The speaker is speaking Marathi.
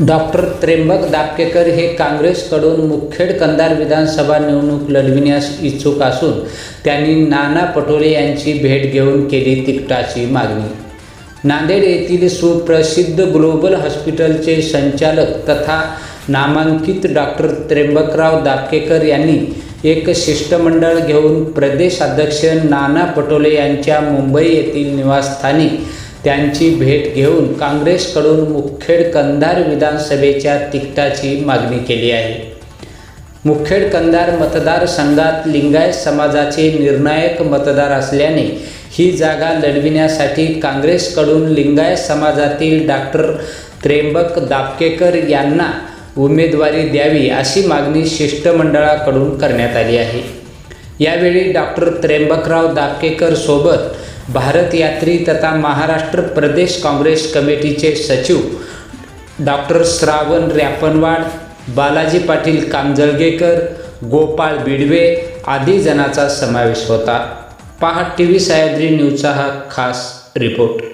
डॉक्टर त्र्यंबक दापकेकर हे काँग्रेसकडून मुखेड कंधार विधानसभा निवडणूक लढविण्यास इच्छुक असून त्यांनी नाना पटोले यांची भेट घेऊन केली तिकटाची मागणी. नांदेड येथील सुप्रसिद्ध ग्लोबल हॉस्पिटलचे संचालक तथा नामांकित डॉक्टर त्र्यंबकराव दापकेकर यांनी एक शिष्टमंडळ घेऊन प्रदेश अध्यक्ष नाना पटोले यांच्या मुंबई येथील निवासस्थानी त्यांची भेट घेऊन काँग्रेसकडून मुखेड कंधार विधानसभेच्या तिकिटाची मागणी केली आहे. मुखेड कंधार मतदारसंघात लिंगायत समाजाचे निर्णायक मतदार असल्याने ही जागा लढविण्यासाठी काँग्रेसकडून लिंगायत समाजातील डॉक्टर त्र्यंबक दापकेकर यांना उमेदवारी द्यावी अशी मागणी शिष्टमंडळाकडून करण्यात आली आहे. यावेळी डॉक्टर त्र्यंबकराव दापकेकर सोबत भारत यात्री तथा महाराष्ट्र प्रदेश काँग्रेस कमिटीचे सचिव डॉक्टर श्रावण रॅपनवाड बालाजी पाटील कांजळगेकर गोपाळ बिडवे आदी जणांचा समावेश होता. पहा टी व्ही सह्याद्री न्यूजचा हा खास रिपोर्ट.